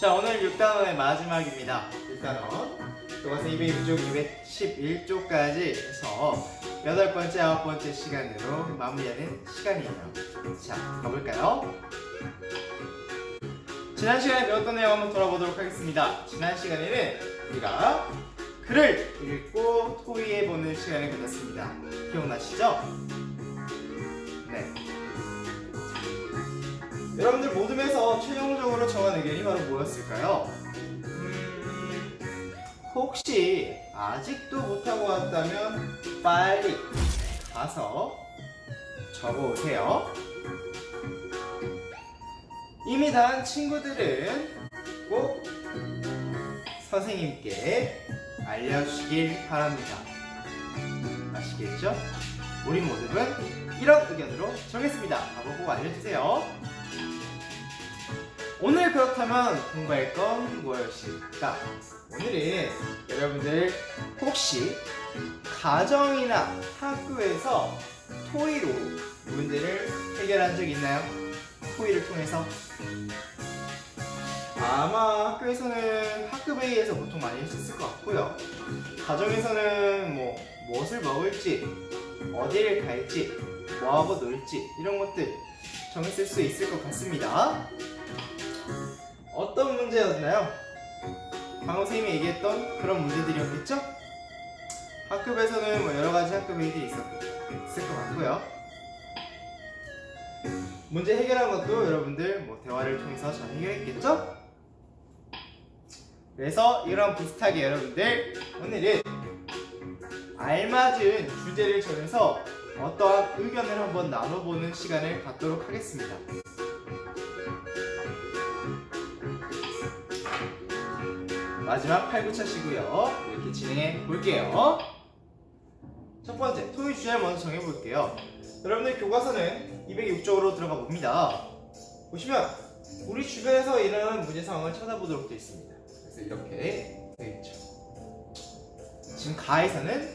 자 오늘 6단원의 마지막입니다. 6단원. 교과서 206쪽 211쪽까지 해서 여덟 번째 아홉 번째 시간으로 마무리하는 시간이에요. 자 가볼까요? 지난 시간에 배웠던 내용 한번 돌아보도록 하겠습니다. 지난 시간에는 우리가 글을 읽고 토의해보는 시간을 가졌습니다. 기억나시죠? 여러분들 모둠에서 최종적으로 정한 의견이 바로 뭐였을까요? 음, 혹시 아직도 못하고 왔다면 빨리 가서 적어오세요. 이미 다 한 친구들은 꼭 선생님께 알려주시길 바랍니다. 아시겠죠? 우리 모둠은 이런 의견으로 정했습니다. 한번 꼭 알려주세요. 오늘 그렇다면 공부할 건 무엇일까? 오늘은 여러분들 혹시 가정이나 학교에서 토의로 문제를 해결한 적 있나요? 토의를 통해서? 아마 학교에서는 학급 회의에서 보통 많이 했을 것 같고요. 가정에서는 뭐 무엇을 먹을지, 어디를 갈지, 뭐하고 놀지 이런 것들 정했을 수 있을 것 같습니다. 어떤 문제였나요? 방금 선생님이 얘기했던 그런 문제들이었겠죠? 학급에서는 뭐 여러 가지 학급 회의들이 있었, 있을 것 같고요. 문제 해결한 것도 여러분들 뭐 대화를 통해서 잘 해결했겠죠? 그래서 이런 비슷하게 여러분들 오늘은 알맞은 주제를 정해서 어떠한 의견을 한번 나눠보는 시간을 갖도록 하겠습니다. 마지막 8구차시고요. 이렇게 진행해 볼게요. 첫 번째, 토의 주제를 먼저 정해 볼게요. 여러분들 교과서는 206쪽으로 들어가 봅니다. 보시면 우리 주변에서 일어나는 문제 상황을 찾아보도록 되어 있습니다. 그래서 이렇게 되어 있죠. 지금 가에서는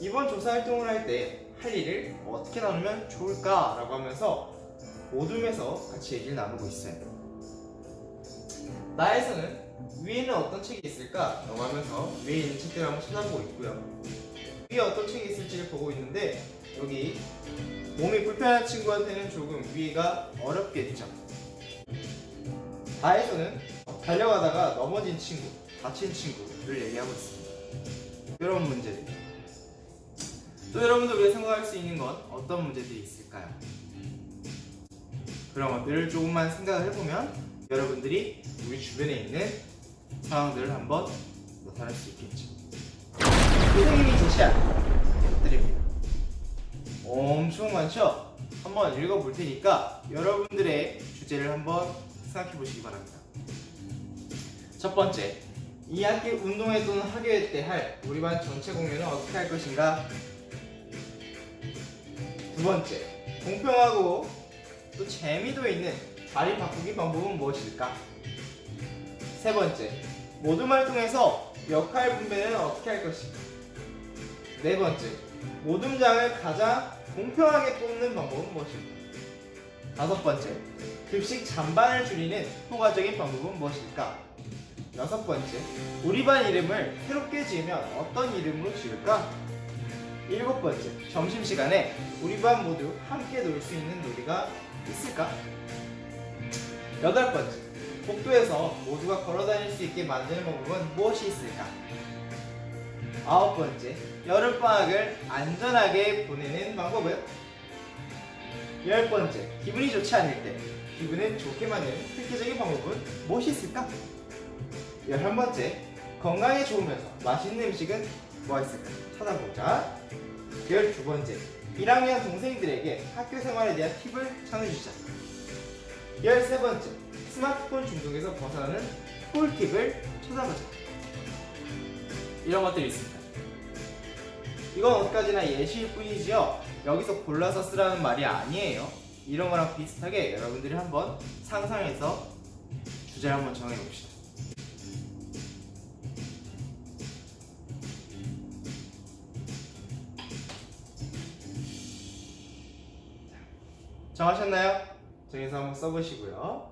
이번 조사 활동을 할 때 할 일을 어떻게 나누면 좋을까라고 하면서 모둠에서 같이 얘기를 나누고 있어요. 나에서는 위에는 어떤 책이 있을까? 라고 하면서 위에 있는 책들을 한번 찾아보고 있고요. 위에 어떤 책이 있을지를 보고 있는데 여기 몸이 불편한 친구한테는 조금 위에가 어렵겠죠. 다에서는 달려가다가 넘어진 친구, 다친 친구를 얘기하고 있습니다. 이런 문제들. 또 여러분들 우리가 생각할 수 있는 건 어떤 문제들이 있을까요? 그런 것들을 조금만 생각을 해보면 여러분들이 우리 주변에 있는 상황들을 한번 나타낼 수 있겠죠. 선생님이 제시한 것들입니다. 엄청 많죠? 한번 읽어볼 테니까 여러분들의 주제를 한번 생각해 보시기 바랍니다. 첫 번째, 2학기 운동회 또는 학예회 때 할 우리 반 전체 공연은 어떻게 할 것인가? 두 번째, 공평하고 또 재미도 있는 자리 바꾸기 방법은 무엇일까? 세 번째, 모둠 활동에서 역할 분배는 어떻게 할 것인가? 네 번째, 모둠장을 가장 공평하게 뽑는 방법은 무엇일까? 다섯 번째, 급식 잔반을 줄이는 효과적인 방법은 무엇일까? 여섯 번째, 우리 반 이름을 새롭게 지으면 어떤 이름으로 지을까? 일곱 번째, 점심시간에 우리 반 모두 함께 놀 수 있는 놀이가 있을까? 여덟 번째, 복도에서 모두가 걸어 다닐 수 있게 만드는 방법은 무엇이 있을까? 아홉 번째, 여름방학을 안전하게 보내는 방법은? 열 번째, 기분이 좋지 않을 때 기분을 좋게 만드는 획기적인 방법은 무엇이 있을까? 열한 번째, 건강에 좋으면서 맛있는 음식은 뭐가 있을까? 찾아보자. 열두 번째, 1학년 동생들에게 학교 생활에 대한 팁을 전해주자. 열세 번째, 스마트폰 중독에서 벗어나는 꿀팁을 찾아보자. 이런 것들이 있습니다. 이건 어디까지나 예시일 뿐이지요. 여기서 골라서 쓰라는 말이 아니에요. 이런 거랑 비슷하게 여러분들이 한번 상상해서 주제를 한번 정해봅시다. 정하셨나요? 정해서 한번 써보시고요.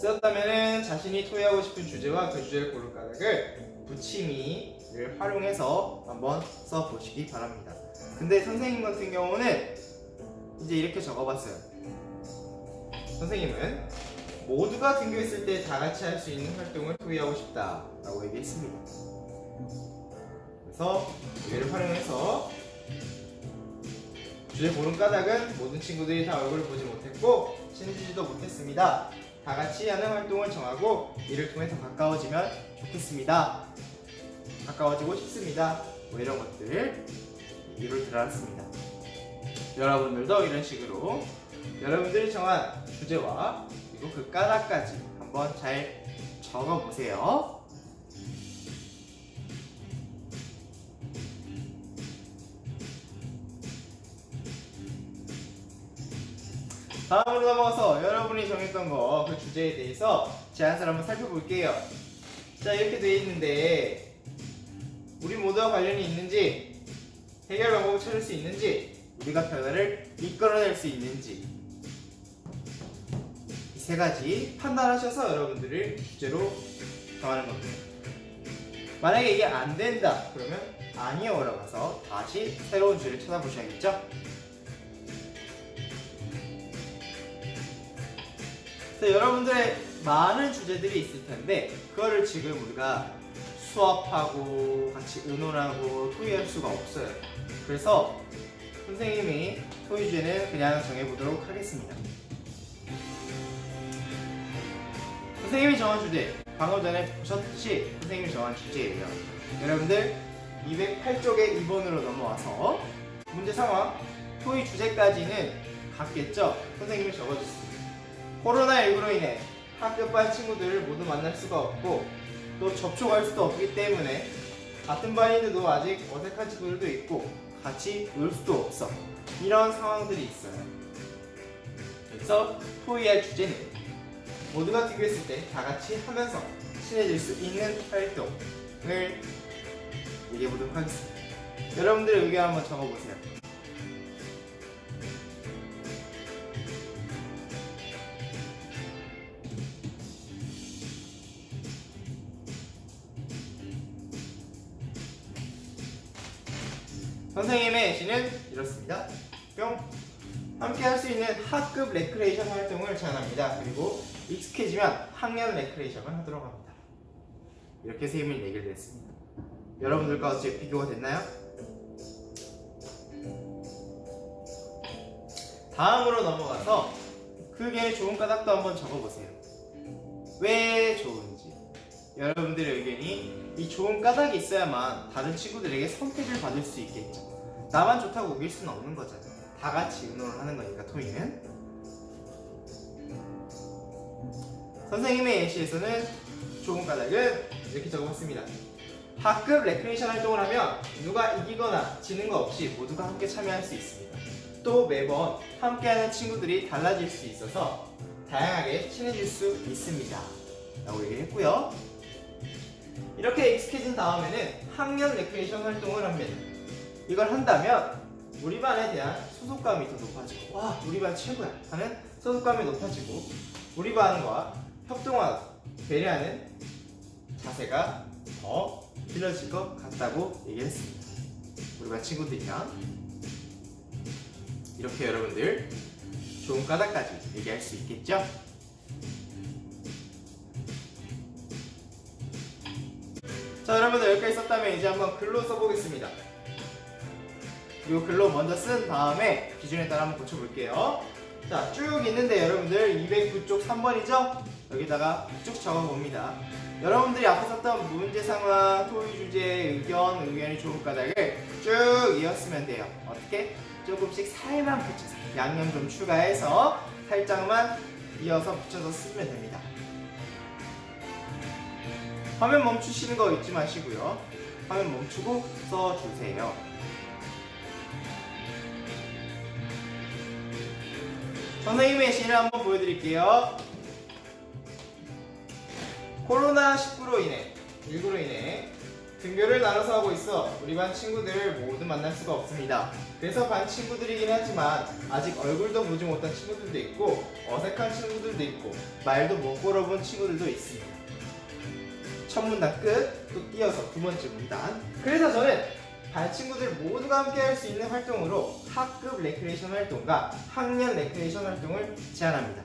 쓰였다면은 자신이 토의하고 싶은 주제와 그 주제를 고를 까닭을 붙임이를 활용해서 한번 써보시기 바랍니다. 근데 선생님 같은 경우는 이제 이렇게 적어봤어요. 선생님은 모두가 등교했을 때 다 같이 할 수 있는 활동을 토의하고 싶다라고 얘기했습니다. 그래서 얘를 활용해서 주제 고른 까닭은 모든 친구들이 다 얼굴을 보지 못했고 친해지지도 못했습니다. 다 같이 하는 활동을 정하고 이를 통해서 가까워지면 좋겠습니다. 가까워지고 싶습니다. 뭐 이런 것들 이를 들어왔습니다. 여러분들도 이런 식으로 여러분들이 정한 주제와 그리고 그 까닭까지 한번 잘 적어보세요. 다음으로 넘어가서 여러분이 정했던 거 그 주제에 대해서 제안서를 한번 살펴볼게요. 자 이렇게 돼 있는데 우리 모두와 관련이 있는지 해결 방법을 찾을 수 있는지 우리가 변화를 이끌어낼 수 있는지 이 세 가지 판단하셔서 여러분들을 주제로 정하는 겁니다. 만약에 이게 안 된다 그러면 아니요라고 해서 다시 새로운 주제를 찾아보셔야겠죠? 그래서 여러분들의 많은 주제들이 있을 텐데 그거를 지금 우리가 수업하고 같이 의논하고 토의할 수가 없어요. 그래서 선생님이 토의 주제는 그냥 정해보도록 하겠습니다. 선생님이 정한 주제 방금 전에 보셨듯이 선생님이 정한 주제예요. 여러분들 208쪽의 2번으로 넘어와서 문제 상황 토의 주제까지는 같겠죠? 선생님이 적어주세요. 코로나19로 인해 학급반 친구들을 모두 만날 수가 없고 또 접촉할 수도 없기 때문에 같은 반인데도 아직 어색한 친구들도 있고 같이 놀 수도 없어. 이런 상황들이 있어요. 그래서 토의할 주제는 모두가 비교했을 때 다 같이 하면서 친해질 수 있는 활동을 얘기해 보도록 하겠습니다. 여러분들의 의견 한번 적어보세요 선생님의 예시는 이렇습니다. 뿅. 함께 할 수 있는 학급 레크레이션 활동을 제안합니다. 그리고 익숙해지면 학년 레크레이션을 하도록 합니다. 이렇게 선생님이 얘기를 했습니다. 여러분들과 어째 비교가 됐나요? 다음으로 넘어가서 그게 좋은 까닭도 한번 적어보세요. 왜 좋은지. 여러분들의 의견이 이 좋은 까닭이 있어야만 다른 친구들에게 선택을 받을 수 있겠죠. 나만 좋다고 우길 수는 없는 거잖아요. 다 같이 의논을 하는 거니까 토이는. 선생님의 예시에서는 좋은 까닭은 이렇게 적어봤습니다. 학급 레크레이션 활동을 하면 누가 이기거나 지는 거 없이 모두가 함께 참여할 수 있습니다. 또 매번 함께하는 친구들이 달라질 수 있어서 다양하게 친해질 수 있습니다. 라고 얘기했고요. 이렇게 익숙해진 다음에는 학년 레크레이션 활동을 합니다. 이걸 한다면 우리 반에 대한 소속감이 더 높아지고 와 우리 반 최고야 하는 소속감이 높아지고 우리 반과 협동하고 배려하는 자세가 더 길러질 것 같다고 얘기했습니다. 우리 반 친구들이랑 이렇게 여러분들 좋은 까닭까지 얘기할 수 있겠죠? 자 여러분들 여기까지 썼다면 이제 한번 글로 써보겠습니다 이 글로 먼저 쓴 다음에 기준에 따라 한번 고쳐볼게요 자 쭉 있는데 여러분들 209쪽 3번이죠? 여기다가 쭉 적어봅니다 여러분들이 앞에 썼던 문제 상황, 토의 주제, 의견, 의견이 좋은 까닭을 쭉 이었으면 돼요 어떻게? 조금씩 살만 붙여서 양념 좀 추가해서 살짝만 이어서 붙여서 쓰면 됩니다 화면 멈추시는 거 잊지 마시고요. 화면 멈추고 써주세요. 선생님의 예시를 한번 보여드릴게요. 코로나19로 인해, 19로 인해 등교를 나눠서 하고 있어 우리 반 친구들을 모두 만날 수가 없습니다. 그래서 반 친구들이긴 하지만 아직 얼굴도 보지 못한 친구들도 있고 어색한 친구들도 있고 말도 못 걸어본 친구들도 있습니다. 첫 문단 끝, 또 띄어서 두 번째 문단. 그래서 저는 반 친구들 모두가 함께 할 수 있는 활동으로 학급 레크레이션 활동과 학년 레크레이션 활동을 제안합니다.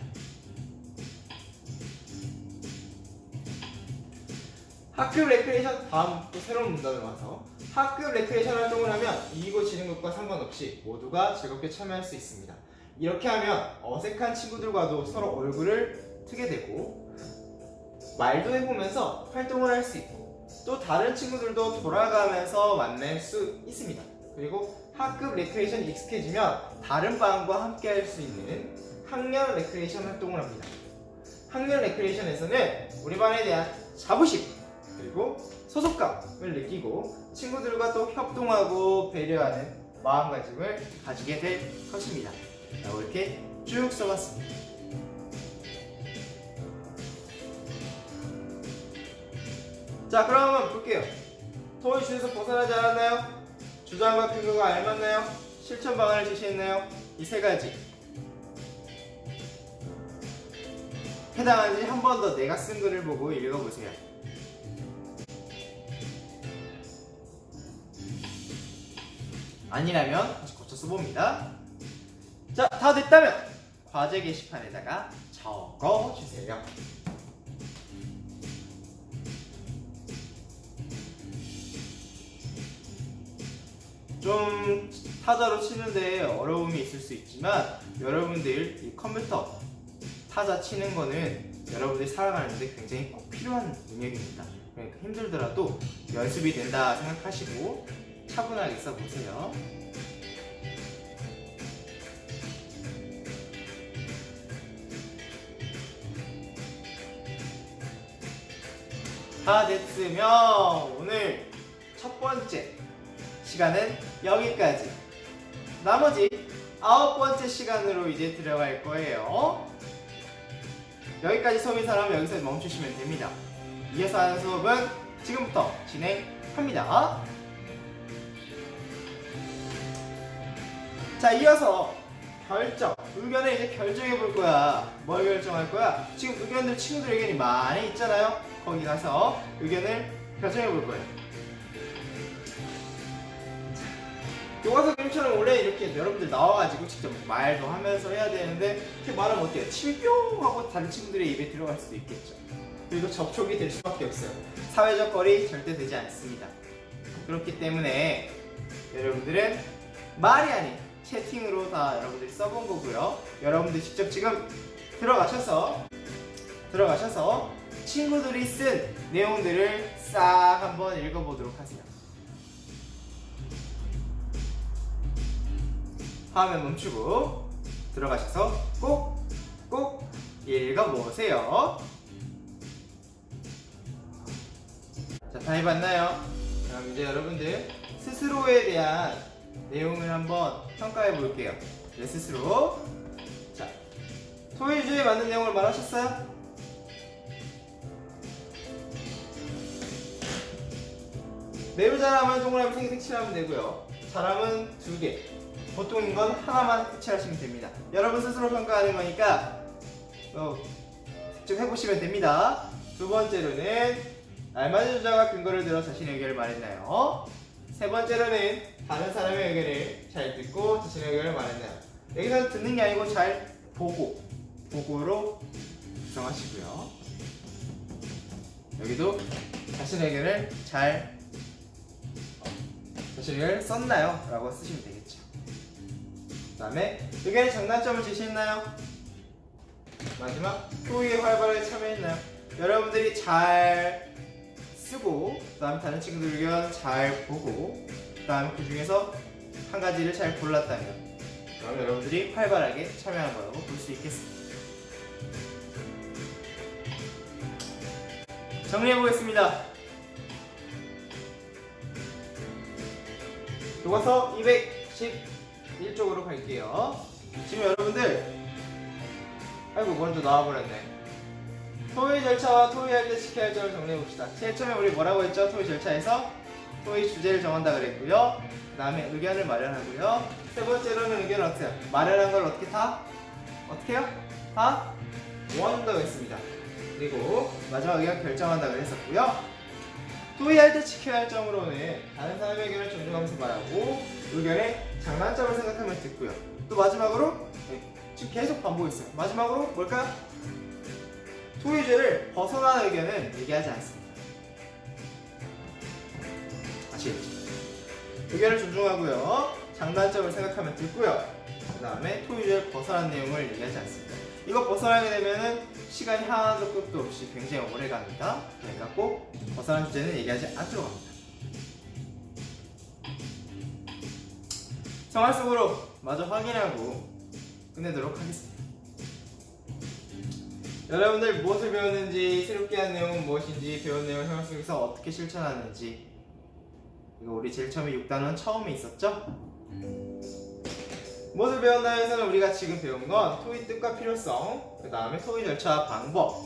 학급 레크레이션 다음 또 새로운 문단으로 와서 학급 레크레이션 활동을 하면 이기고 지는 것과 상관없이 모두가 즐겁게 참여할 수 있습니다. 이렇게 하면 어색한 친구들과도 서로 얼굴을 트게 되고 말도 해보면서 활동을 할 수 있고 또 다른 친구들도 돌아가면서 만날 수 있습니다. 그리고 학급 레크레이션이 익숙해지면 다른 반과 함께 할 수 있는 학년 레크레이션 활동을 합니다. 학년 레크레이션에서는 우리 반에 대한 자부심 그리고 소속감을 느끼고 친구들과 또 협동하고 배려하는 마음가짐을 가지게 될 것입니다. 자, 이렇게 쭉 써봤습니다. 자, 그럼 한번 볼게요. 토의 주에서 벗어나지 않았나요? 주장과 근거가 알맞나요? 실천 방안을 제시했나요? 이 세 가지. 해당하는지 한 번 더 내가 쓴 글을 보고 읽어보세요. 아니라면 다시 고쳐 써봅니다. 자, 다 됐다면 과제 게시판에다가 적어 주세요. 좀 타자로 치는데 어려움이 있을 수 있지만 여러분들 이 컴퓨터 타자 치는 거는 여러분들이 살아가는데 굉장히 꼭 필요한 능력입니다. 그러니까 힘들더라도 연습이 된다 생각하시고 차분하게 써보세요. 다 됐으면 오늘 첫 번째 시간은 여기까지. 나머지 아홉 번째 시간으로 이제 들어갈 거예요. 여기까지 수업인 사람은 여기서 멈추시면 됩니다. 이어서 하는 수업은 지금부터 진행합니다. 자, 이어서 결정, 의견을 이제 결정해 볼 거야. 뭘 결정할 거야? 지금 의견들 친구들 의견이 많이 있잖아요. 거기 가서 의견을 결정해 볼 거예요. 교과서 그림처럼 원래 이렇게 여러분들 나와가지고 직접 말도 하면서 해야 되는데 이렇게 말하면 어때요? 침이 뿅 하고 다른 친구들의 입에 들어갈 수도 있겠죠. 그리고 접촉이 될 수밖에 없어요. 사회적 거리 절대 되지 않습니다. 그렇기 때문에 여러분들은 말이 아닌 채팅으로 다 여러분들이 써본 거고요. 여러분들 직접 지금 들어가셔서 들어가셔서 친구들이 쓴 내용들을 싹 한번 읽어보도록 하세요. 화면 멈추고 들어가셔서 꼭, 꼭 읽어보세요. 자, 다 해봤나요? 그럼 이제 여러분들 스스로에 대한 내용을 한번 평가해 볼게요. 내 스스로. 자, 토요일 주에 맞는 내용을 말하셨어요? 매우 잘하면 동그라미 세개 색칠하면 되고요. 잘하면 두 개. 보통 인 건 하나만 색칠하시면 됩니다. 여러분 스스로 평가하는 거니까 어, 직접 해보시면 됩니다. 두 번째로는 알맞은 주장과 근거를 들어 자신의 의견을 말했나요? 세 번째로는 다른 사람의 의견을 잘 듣고 자신의 의견을 말했나요? 여기서 듣는 게 아니고 잘 보고 보고로 구성하시고요. 여기도 자신의 의견을 잘 어, 자신의 의견을 썼나요? 라고 쓰시면 되겠죠. 그 다음에 의견의 장단점을 제시했나요? 마지막 토의에 활발하게 참여했나요? 여러분들이 잘 쓰고 그 다음 다른 친구들 의견 잘 보고 그 다음 그 중에서 한 가지를 잘 골랐다면 그럼 여러분들이 활발하게 참여한 거라고 볼 수 있겠습니다. 정리해 보겠습니다. 교과서 211쪽으로 갈게요. 지금 여러분들 아이고 먼저 나와버렸네. 토의 절차와 토의할 때 지켜야 할 점을 정리해 봅시다. 제일 처음에 우리 뭐라고 했죠? 토의 절차에서 토의 주제를 정한다 그랬고요. 그 다음에 의견을 마련하고요. 세 번째로는 의견을 어떻게 해요? 마련한 걸 어떻게 다? 어떻게 해요? 다 모아준다고 했습니다. 그리고 마지막 의견 결정한다고 했었고요. 토의할 때 지켜야 할 점으로는 다른 사람의 의견을 존중하면서 말하고 의견의 장단점을 생각하면 듣고요. 또 마지막으로 네, 지금 계속 반복했어요. 마지막으로 뭘까요? 토의죄를 벗어난 의견은 얘기하지 않습니다. 아시겠죠? 의견을 존중하고요. 장단점을 생각하면 듣고요. 그 다음에 토의죄를 벗어난 내용을 얘기하지 않습니다. 이거 벗어나게 되면은 시간이 하나도 끝도 없이 굉장히 오래 갑니다. 그러니까 꼭 벗어난 주제는 얘기하지 않도록 합니다. 생활 속으로 마저 확인하고 끝내도록 하겠습니다. 여러분들 무엇을 배웠는지, 새롭게 한 내용은 무엇인지, 배운 내용을 생활 속에서 어떻게 실천하는지 이거 우리 제일 처음에 6단원 처음에 있었죠? 무엇을 배웠나에서는 우리가 지금 배운 건 토의 뜻과 필요성, 그 다음에 토의 절차와 방법,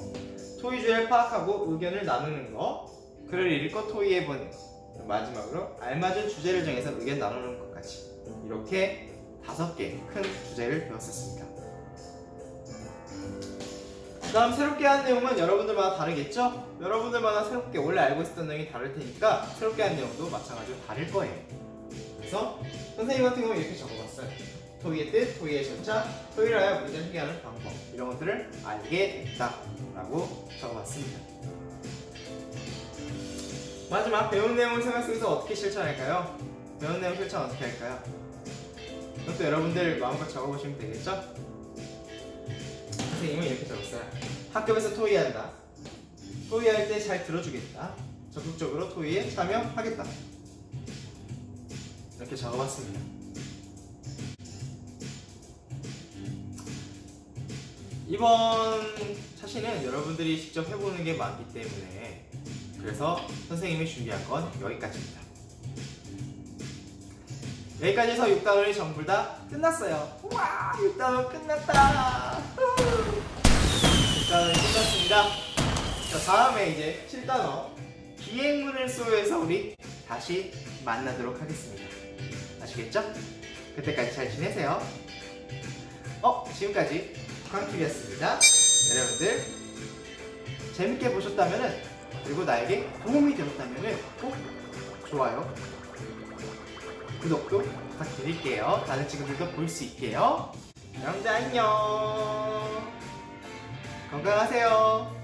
토의 주제를 파악하고 의견을 나누는 거, 글을 읽고 토의해보는 거, 마지막으로 알맞은 주제를 정해서 의견 나누는 것까지 이렇게 다섯 개 큰 주제를 배웠었습니다. 그 다음 새롭게 한 내용은 여러분들마다 다르겠죠? 여러분들마다 새롭게 원래 알고 있었던 내용이 다를 테니까 새롭게 한 내용도 마찬가지로 다를 거예요. 그래서 선생님 같은 경우는 이렇게 적어봤어요. 토의의 뜻, 토의의 절차, 토의를 하여 문제를 해결하는 방법 이런 것들을 알게 됐다 라고 적어봤습니다. 마지막 배운 내용을 생활 속에서 어떻게 실천할까요? 배운 내용 실천 어떻게 할까요? 이것도 여러분들 마음껏 적어보시면 되겠죠? 선생님은 이렇게 적었어요. 학급에서 토의한다. 토의할 때 잘 들어주겠다. 적극적으로 토의에 참여하겠다. 이렇게 적어봤습니다. 이번 차시는 여러분들이 직접 해보는 게 많기 때문에 그래서 선생님이 준비한 건 여기까지입니다. 여기까지 해서 6단원이 전부 다 끝났어요. 우와, 6단원 끝났다. 6단원이 끝났습니다. 자, 다음에 이제 7단원 기행문을 쏘여서 우리 다시 만나도록 하겠습니다. 아시겠죠? 그때까지 잘 지내세요. 어, 지금까지 북한TV였습니다. 여러분들 재밌게 보셨다면은 그리고 나에게 도움이 되었다면은 꼭 좋아요, 구독도 부탁드릴게요. 다른 친구들도 볼 수 있게요. 여러분들 안녕. 건강하세요.